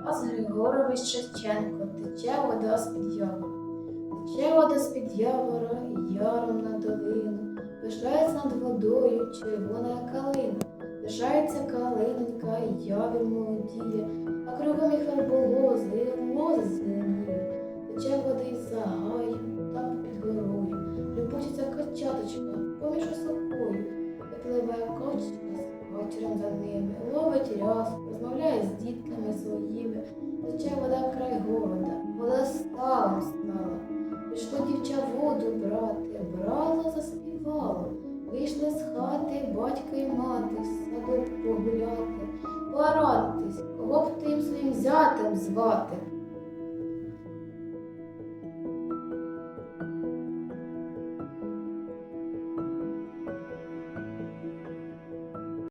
Тарас Григорович Шевченко, тече вода з-під явора. Тече вода з-під явора, і яром на долину. Пишається над водою червона калина. Пишається калинонька, і явір молодіє, а кругом їх верболози, і лози зеленіє. Тече вода із загаю, там під горою. Любочиться качаточка поміж осокою. Випливає кочка з вечором за ними, ловить ряс, розмовляє з своїми. Тече вода в край города, вода стала стала. Пішло дівча воду брати, брала, заспівало. Вийшли з хати батько і мати, садок погуляти, порадитись, кого б ти їм своїм зятем звати.